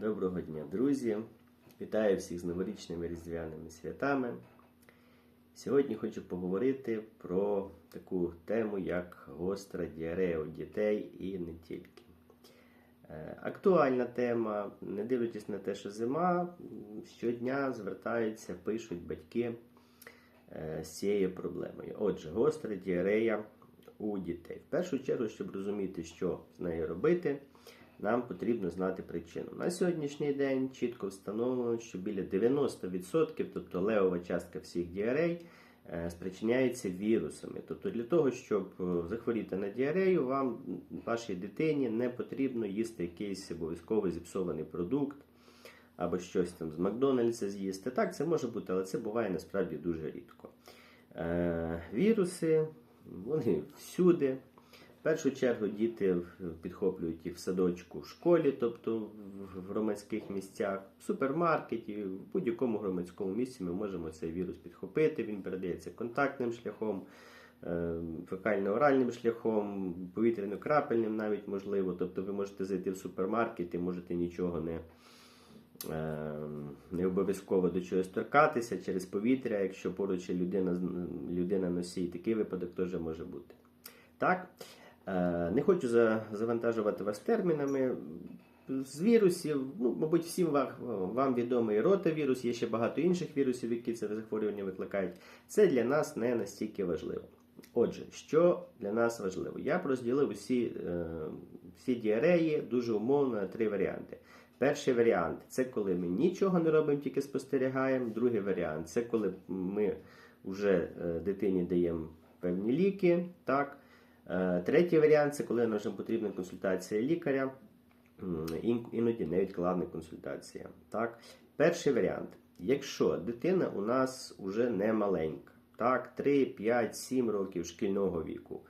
Доброго дня, друзі! Вітаю всіх з новорічними різдвяними святами. Сьогодні хочу поговорити про таку тему, як гостра діарея у дітей і не тільки. Е, Актуальна тема, не дивлячись на те, що зима, щодня звертаються, пишуть батьки е, з цією проблемою. Отже, гостра діарея у дітей. В першу чергу, щоб розуміти, що з нею робити, нам потрібно знати причину. На сьогоднішній день чітко встановлено, що біля 90%, тобто левова частка всіх діарей, е, спричиняється вірусами. Тобто для того, щоб е, захворіти на діарею, вам, вашій дитині, не потрібно їсти якийсь обов'язково зіпсований продукт або щось там з Макдональдса з'їсти. Так, це може бути, але це буває насправді дуже рідко. Е, віруси, вони всюди. В першу чергу діти підхоплюють їх в садочку, в школі, тобто в- громадських місцях, в супермаркеті, в будь-якому громадському місці ми можемо цей вірус підхопити. Він передається контактним шляхом, е, фекально-оральним шляхом, повітряно-крапельним навіть можливо. Тобто ви можете зайти в супермаркет і можете нічого не. е, Не обов'язково до чогось торкатися через повітря, якщо поруч людина, людина носій, такий випадок теж може бути. Так, не хочу завантажувати вас термінами. З вірусів, ну, мабуть, всім вам, вам відомий ротавірус, є ще багато інших вірусів, які це захворювання викликають. Це для нас не настільки важливо. Отже, що для нас важливо? Я розділив усі, е, всі діареї дуже умовно на три варіанти. Перший варіант це коли ми нічого не робимо, тільки спостерігаємо. Другий варіант це коли ми вже е, дитині даємо певні ліки. Так? Е, Третій варіант це коли нам потрібна консультація лікаря, іноді невідкладна консультація. Так? Перший варіант. Якщо дитина у нас вже не маленька, так, 3, 5, 7 років шкільного віку,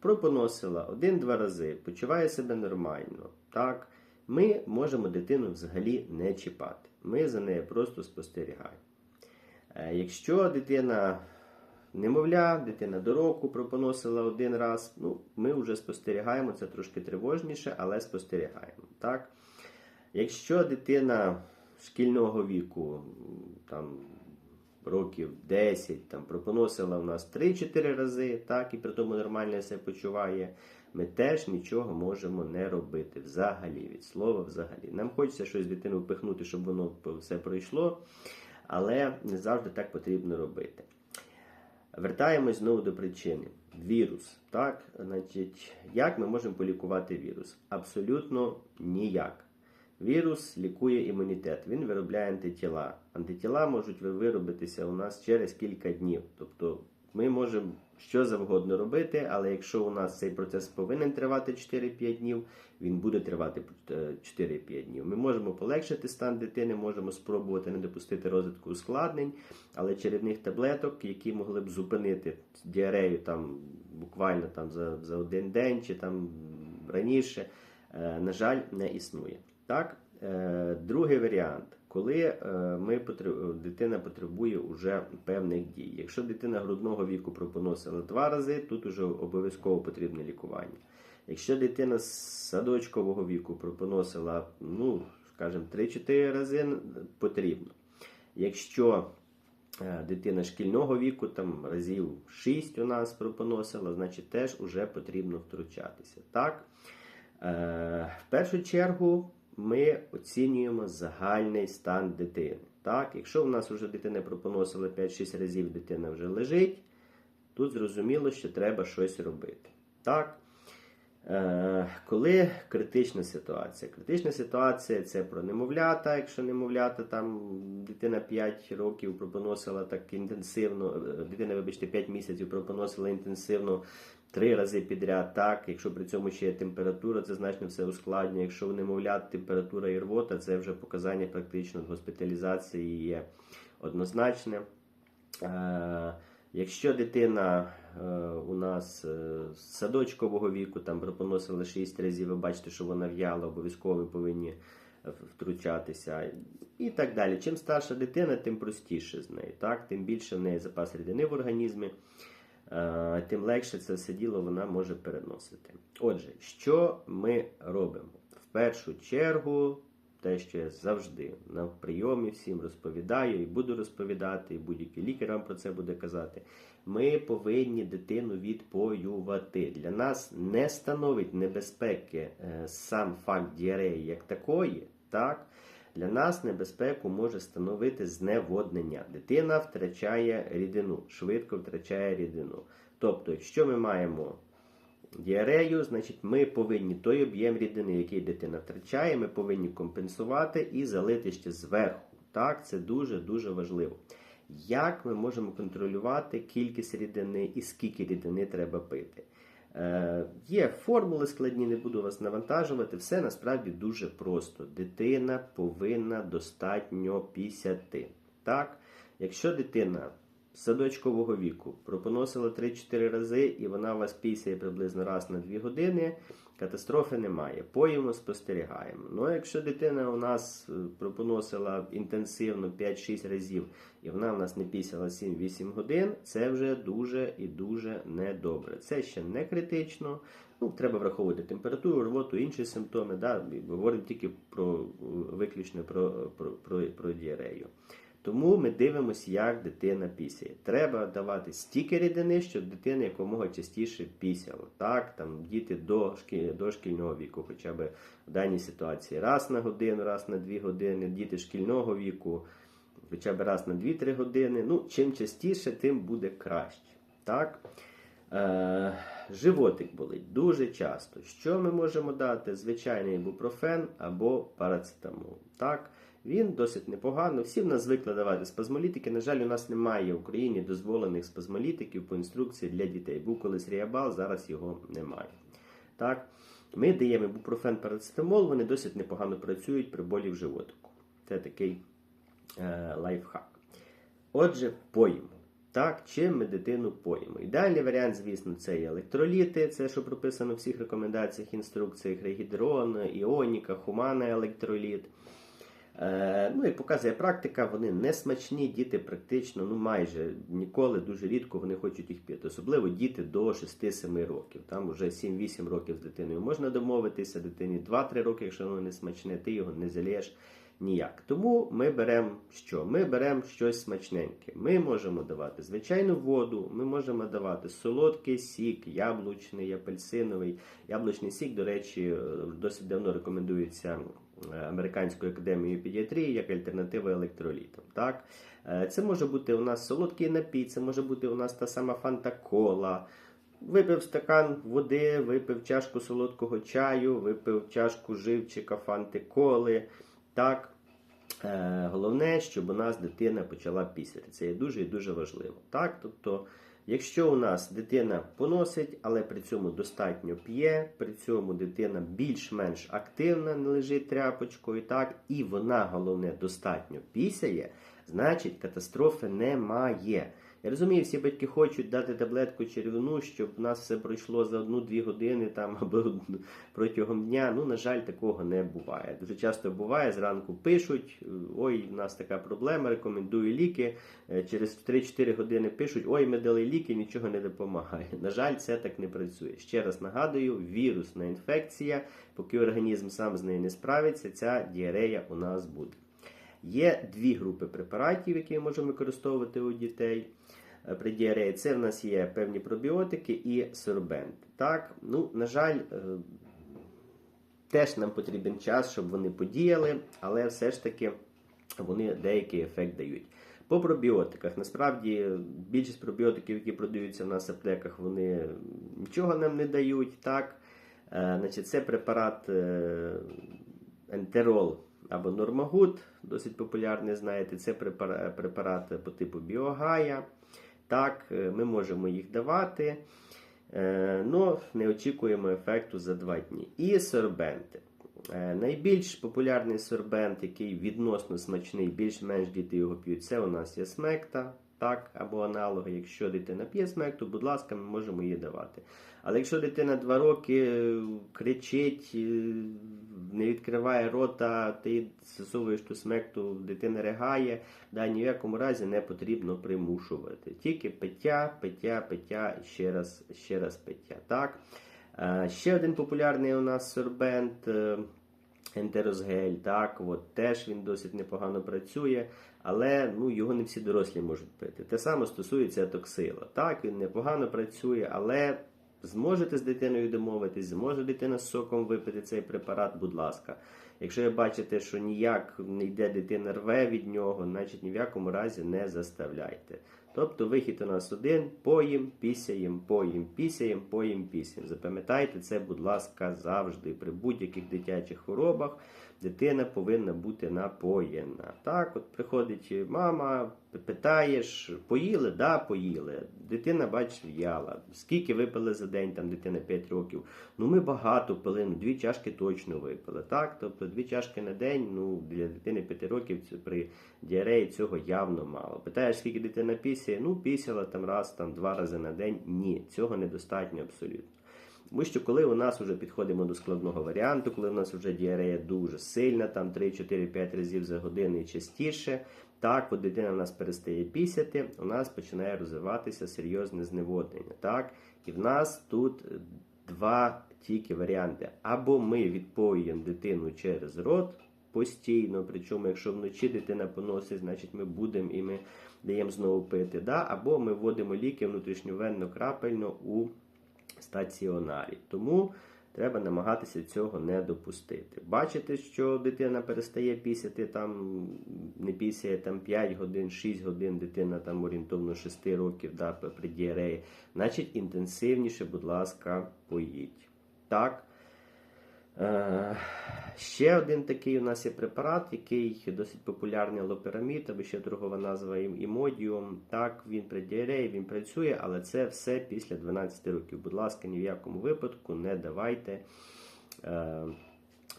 пропоносила один-два рази, почуває себе нормально, так, ми можемо дитину взагалі не чіпати. Ми за нею просто спостерігаємо. Е, Якщо дитина немовля, дитина до року пропоносила один раз, ну, ми вже спостерігаємо, це трошки тривожніше, але спостерігаємо. Так? Якщо дитина шкільного віку, там, років 10, там, пропоносила у нас 3-4 рази, так, і при тому нормально себе почуває, ми теж нічого можемо не робити взагалі, від слова взагалі. Нам хочеться щось дитину впихнути, щоб воно все пройшло, але не завжди так потрібно робити. Вертаємось знову до причини. Вірус. Так, значить, як ми можемо полікувати вірус? Абсолютно ніяк. Вірус лікує імунітет, він виробляє антитіла. Антитіла можуть виробитися у нас через кілька днів. Тобто ми можемо що завгодно робити, але якщо у нас цей процес повинен тривати 4-5 днів, він буде тривати е, 4-5 днів. Ми можемо полегшити стан дитини, можемо спробувати не допустити розвитку ускладнень, але чередних таблеток, які могли б зупинити діарею там буквально там за, за один день чи там раніше, е, на жаль, не існує. Так, Е, другий варіант, коли е, ми дитина потребує уже певних дій. Якщо дитина грудного віку пропоносила два рази, тут уже обов'язково потрібне лікування. Якщо дитина з садочкового віку пропоносила, ну, скажімо, 3-4 рази потрібно. Якщо е, дитина шкільного віку, там разів 6 у нас пропоносила, значить теж уже потрібно втручатися. Так? Е, В першу чергу ми оцінюємо загальний стан дитини. Так? Якщо в нас вже дитина пропоносила 5-6 разів, дитина вже лежить, тут зрозуміло, що треба щось робити. Так? Е, коли критична ситуація? Критична ситуація це про немовлята. Якщо немовлята, там дитина 5 років пропоносила так інтенсивно, е, дитина, вибачте, 5 місяців пропоносила інтенсивно три рази підряд. Так, якщо при цьому ще є температура, це значно все ускладнює. Якщо у немовлят температура і рвота, це вже показання практично госпіталізації є однозначне. Якщо дитина е, у нас е, з садочкового віку там пропоносила 6 разів, ви бачите, що вона в'яла, обов'язково ви повинні втручатися і так далі. Чим старша дитина, тим простіше з нею, так? тим більше в неї запас рідини в організмі, тим легше це все діло вона може переносити. Отже, що ми робимо? В першу чергу те, що я завжди на прийомі всім розповідаю і буду розповідати, і будь-який лікар вам про це буде казати. Ми повинні дитину відпоювати. Для нас не становить небезпеки е, сам факт діареї як такої, так? Для нас небезпеку може становити зневоднення. Дитина втрачає рідину, швидко втрачає рідину. Тобто, якщо ми маємо діарею, значить ми повинні той об'єм рідини, який дитина втрачає, ми повинні компенсувати і залити ще зверху. Так, це дуже-дуже важливо. Як ми можемо контролювати кількість рідини і скільки рідини треба пити? Е, Є формули складні, не буду вас навантажувати. Все насправді дуже просто. Дитина повинна достатньо пісяти. Так? Якщо дитина садочкового віку пропоносила 3-4 рази, і вона вас пісяє приблизно раз на 2 години, катастрофи немає. Поїмо, спостерігаємо. Ну, якщо дитина у нас е, пропоносила інтенсивно 5-6 разів, і вона у нас не пісяла 7-8 годин, це вже дуже і дуже недобре. Це ще не критично. Ну, треба враховувати температуру, рвоту, інші симптоми. Да? Говоримо тільки про е, виключно про, про, про, про діарею. Тому ми дивимося, як дитина пісяє. Треба давати стільки рідини, щоб дитина якомога частіше пісяла. Так, там діти до шкі... до шкільного віку, хоча б в даній ситуації раз на годину, раз на дві години, діти шкільного віку, хоча б раз на 2-3 години. Ну, чим частіше, тим буде краще. Так? Е, животик болить дуже часто. Що ми можемо дати? Звичайний ібупрофен або парацетамол. Так? Він досить непогано. Всі в нас звикли давати спазмолітики. На жаль, у нас немає в Україні дозволених спазмолітиків по інструкції для дітей. Був колись ріабал, зараз його немає. Так? Ми даємо ібупрофен парацетамол, вони досить непогано працюють при болі в животику. Це такий е, лайфхак. Отже, поїмо. Так, чим ми дитину поїмо. Ідеальний варіант, звісно, це і електроліти, це що прописано в всіх рекомендаціях, інструкціях, регідрон, іоніка, хумана електроліт. Е, ну, як показує практика, вони не смачні, діти практично, ну майже ніколи, дуже рідко вони хочуть їх пити. Особливо діти до 6-7 років. Там вже 7-8 років з дитиною можна домовитися, дитині 2-3 роки, якщо воно не смачне, ти його не залієш ніяк. Тому ми беремо що? Ми беремо щось смачненьке. Ми можемо давати звичайну воду, ми можемо давати солодкий сік, яблучний, апельсиновий. Яблучний сік, до речі, досить давно рекомендується. Американською академією педіатрії як альтернатива електролітам. Так? Це може бути у нас солодкий напій, це може бути у нас та сама фанта-кола. Випив стакан води, випив чашку солодкого чаю, випив чашку живчика, фанти-коли. Так? Головне, щоб у нас дитина почала пісяти. Це є дуже і дуже важливо. Так? Тобто, Якщо у нас дитина поносить, але при цьому достатньо п'є, при цьому дитина більш-менш активна, не лежить тряпочкою, так, і вона, головне, достатньо пісяє, значить катастрофи немає. Я розумію, всі батьки хочуть дати таблетку червону, щоб в нас все пройшло за одну-дві години там або протягом дня. Ну, на жаль, такого не буває. Дуже часто буває, зранку пишуть: ой, в нас така проблема, рекомендую ліки. Через 3-4 години пишуть, ой, ми дали ліки, нічого не допомагає. На жаль, це так не працює. Ще раз нагадую, вірусна інфекція, поки організм сам з нею не справиться, ця діарея у нас буде. Є дві групи препаратів, які ми можемо використовувати у дітей при діареї. Це в нас є певні пробіотики і сорбенти. Так, ну, на жаль, теж нам потрібен час, щоб вони подіяли, але все ж таки вони деякий ефект дають. По пробіотиках, насправді, більшість пробіотиків, які продаються в нас в аптеках, вони нічого нам не дають. так. Значить, Це препарат ентерол або Нормагуд, досить популярний, знаєте, це препарат по типу Біогая. Так, ми можемо їх давати, але не очікуємо ефекту за 2 дні. І сорбенти. Найбільш популярний сорбент, який відносно смачний, більш-менш діти його п'ють, це у нас є смекта так, або аналоги. Якщо дитина п'є смекту, будь ласка, ми можемо її давати. Але якщо дитина 2 роки кричить, не відкриває рота, ти засовуєш ту смекту, дитина ригає, да, ні в якому разі не потрібно примушувати. Тільки пиття, пиття, пиття ще раз, ще раз пиття. Так? Ще один популярний у нас сорбент. Ентерозгель, так, от, теж він досить непогано працює, але ну, його не всі дорослі можуть пити. Те саме стосується токсила. Так, він непогано працює, але зможете з дитиною домовитись, зможе дитина з соком випити цей препарат, будь ласка. Якщо ви бачите, що ніяк не йде дитина рве від нього, значить ні в якому разі не заставляйте. Тобто вихід у нас один, поїм, пісяєм, поїм, пісяєм, поїм, пісяєм. Запам'ятайте це, будь ласка, завжди. При будь-яких дитячих хворобах дитина повинна бути напоєна. Так, от приходить мама, питаєш, поїли? Да, поїли. Дитина, бачиш, в'яла. Скільки випили за день, там дитина 5 років. Ну ми багато пили, ну дві чашки точно випили. Так, тобто дві чашки на день, ну для дитини 5 років при діареї цього явно мало. Питаєш, скільки дитина пісяє? Ну, пісяла там раз, там два рази на день. Ні, цього недостатньо абсолютно. Тому що коли у нас вже підходимо до складного варіанту, коли у нас вже діарея дуже сильна, там 3, 4, 5 разів за годину і частіше, так, от дитина у нас перестає пісяти, у нас починає розвиватися серйозне зневоднення. Так? І в нас тут два тільки варіанти. Або ми відпоюємо дитину через рот постійно, причому, якщо вночі дитина поносить, значить ми будемо і ми даємо знову пити. Да? Або ми вводимо ліки внутрішньовенно крапельно у стаціонарі. Тому треба намагатися цього не допустити. Бачите, що дитина перестає пісяти, там не пісяє там 5 годин, 6 годин, дитина там орієнтовно 6 років да, при діареї, значить інтенсивніше, будь ласка, поїдь. Так. Е, Ще один такий у нас є препарат, який досить популярний лоперамід, або ще торгова назва ім- імодіум. Так, він при діареї, він працює, але це все після 12 років. Будь ласка, ні в якому випадку не давайте е,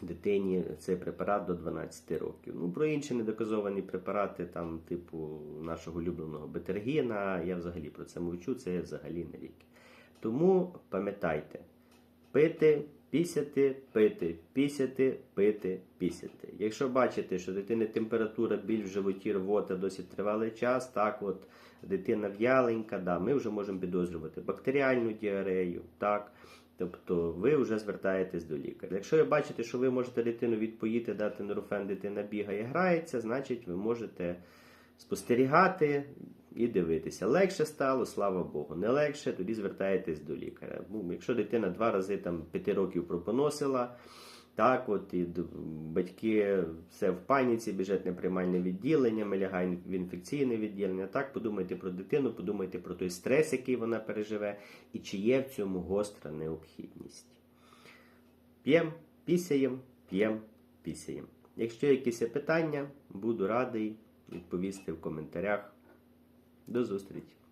дитині цей препарат до 12 років. Ну, про інші недоказовані препарати, там, типу нашого улюбленого бетергіна, я взагалі про це мовчу, це взагалі не ліки. Тому пам'ятайте, пити, пісяти, пити, пісяти, пити, пісяти. Якщо бачите, що дитини температура біль в животі рвота досить тривалий час, так от дитина в'яленька, да, ми вже можемо підозрювати бактеріальну діарею, так. Тобто ви вже звертаєтесь до лікаря. Якщо ви бачите, що ви можете дитину відпоїти, дати нурофен, дитина бігає, грається, значить ви можете спостерігати і дивитися. Легше стало, слава Богу. Не легше, тоді звертаєтесь до лікаря. Ну, якщо дитина два рази там п'яти років пропоносила, так от і батьки все в паніці, на приймальне відділення, ми лягаємо в інфекційне відділення. Так, подумайте про дитину, подумайте про той стрес, який вона переживе, і чи є в цьому гостра необхідність. П'єм, пісяєм, п'єм, пісяєм. Якщо якісь питання, буду радий відповісти в коментарях. До зустрічі!